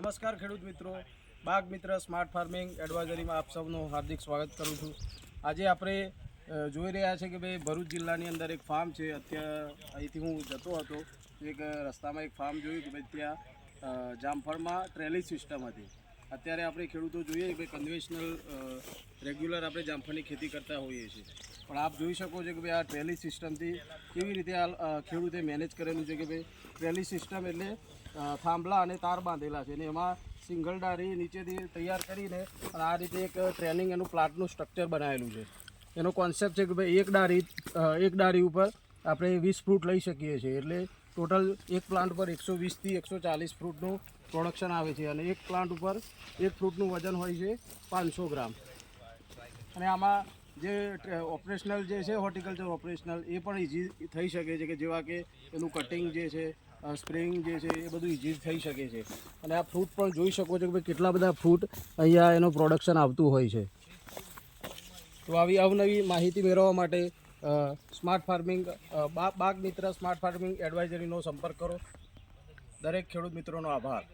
નમસ્કાર ખેડૂત મિત્રો. બાગ મિત્ર સ્માર્ટ ફાર્મિંગ એડવાઇઝરીમાં આપ સૌનું હાર્દિક સ્વાગત કરું છું. આજે આપણે જોઈ રહ્યા છે કે ભાઈ ભરૂચ જિલ્લાની અંદર એક ફાર્મ છે. અત્યારે અહીંથી હું જતો હતો. એક રસ્તામાં એક ફાર્મ જોયું કે ભાઈ ત્યાં જામફળમાં ટ્રેલી સિસ્ટમ હતી. અત્યારે આપણે ખેડૂતો જોઈએ કે કન્વેશનલ રેગ્યુલર આપણે જામફળની ખેતી કરતા હોઈએ છીએ. પણ આપ જોઈ શકો છો કે ભાઈ આ ટ્રેલી સિસ્ટમથી કેવી રીતે આ ખેડૂતે મેનેજ કરેલું છે કે ભાઈ ટ્રેલી સિસ્ટમ એટલે થાંભલા અને તાર બાંધેલા છે અને એમાં સિંગલ ડારી નીચેથી તૈયાર કરીને આ રીતે એક ટ્રેનિંગ એનું પ્લાટનું સ્ટ્રક્ચર બનાવેલું છે. એનો કોન્સેપ્ટ છે કે ભાઈ એક ડારી એક ડારી ઉપર આપણે વીસ ફૂટ લઈ શકીએ છીએ. એટલે ટોટલ એક પ્લાન્ટ પર એકસો વીસથી એકસો ચાલીસ ફ્રૂટનું પ્રોડક્શન આવે છે અને એક પ્લાન્ટ ઉપર એક ફ્રૂટનું વજન હોય છે પાંચસો ગ્રામ. અને આમાં જે ઓપરેશનલ જે છે, હોર્ટિકલ્ચર ઓપરેશનલ, એ પણ ઇઝી થઈ શકે છે કે જેવા કે એનું કટિંગ જે છે સ્પ્રેઇંગ જે છે, એ બધું ઇઝી થઈ શકે છે. અને આ ફ્રૂટ પણ જોઈ શકો છો કે ભાઈ કેટલા બધા ફ્રૂટ અહીંયા એનું પ્રોડક્શન આવતું હોય છે. તો આવી અવનવી માહિતી મેળવવા માટે સ્માર્ટ ફાર્મિંગ બાગ મિત્ર સ્માર્ટ ફાર્મિંગ એડવાઇઝરીનો સંપર્ક કરો. દરેક ખેડૂત મિત્રોનો આભાર.